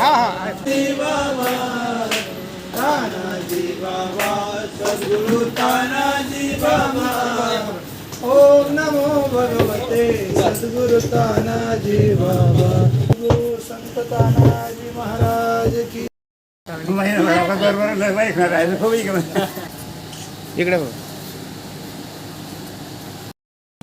हा हा ओम नमो भगवते सद्गुरु तानाजी बाबा गुरु संत तानाजी महाराज की इकडे.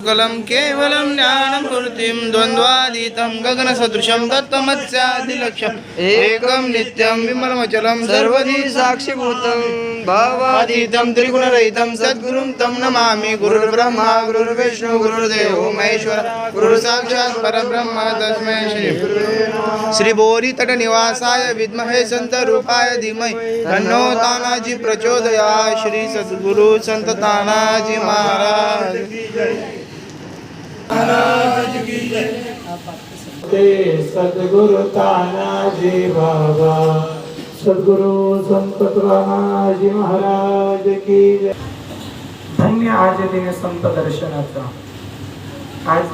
बघ केवलं ज्ञानं कृतिं द्वन्द्वातीतं गगनसदृशं तत्त्वमस्यादिलक्ष्यम् एकं नित्यं विमलमचलं सर्वधी साक्षिभूतं भावातीतं त्रिगुणरहितं सद्गुरुं तं नमामि। गुरुर्ब्रह्मा गुरुर्विष्णु गुरुर्देवो महेश्वर गुरुसाक्षात् परब्रह्म तस्मै श्री श्रीभोरितटनिवासाय विद्महे सन्तरूपाय धीमहि। तन्नो तानाजी प्रचोदया श्री सद्गुरु संत तानाजी महाराज। ते सद्गुरु तानाजी बाबा सद्गुरु संत तानाजी महाराज की धन्य आज दिन संत दर्शनाचा. आज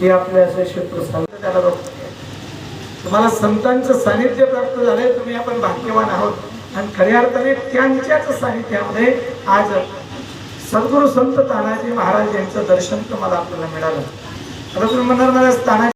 हे आपले असे क्षेत्र संत त्याला बघतोय. तुम्हाला संतांचं सानिध्य प्राप्त झालंय तुम्ही आपण भाग्यवान आहोत. आणि खऱ्या अर्थाने त्यांच्याच सानिध्यामध्ये आज सद्गुरु संत तानाजी महाराज यांचं दर्शन तुम्हाला आपल्याला मिळालं. आता तुम्ही म्हणणार मला तानाजी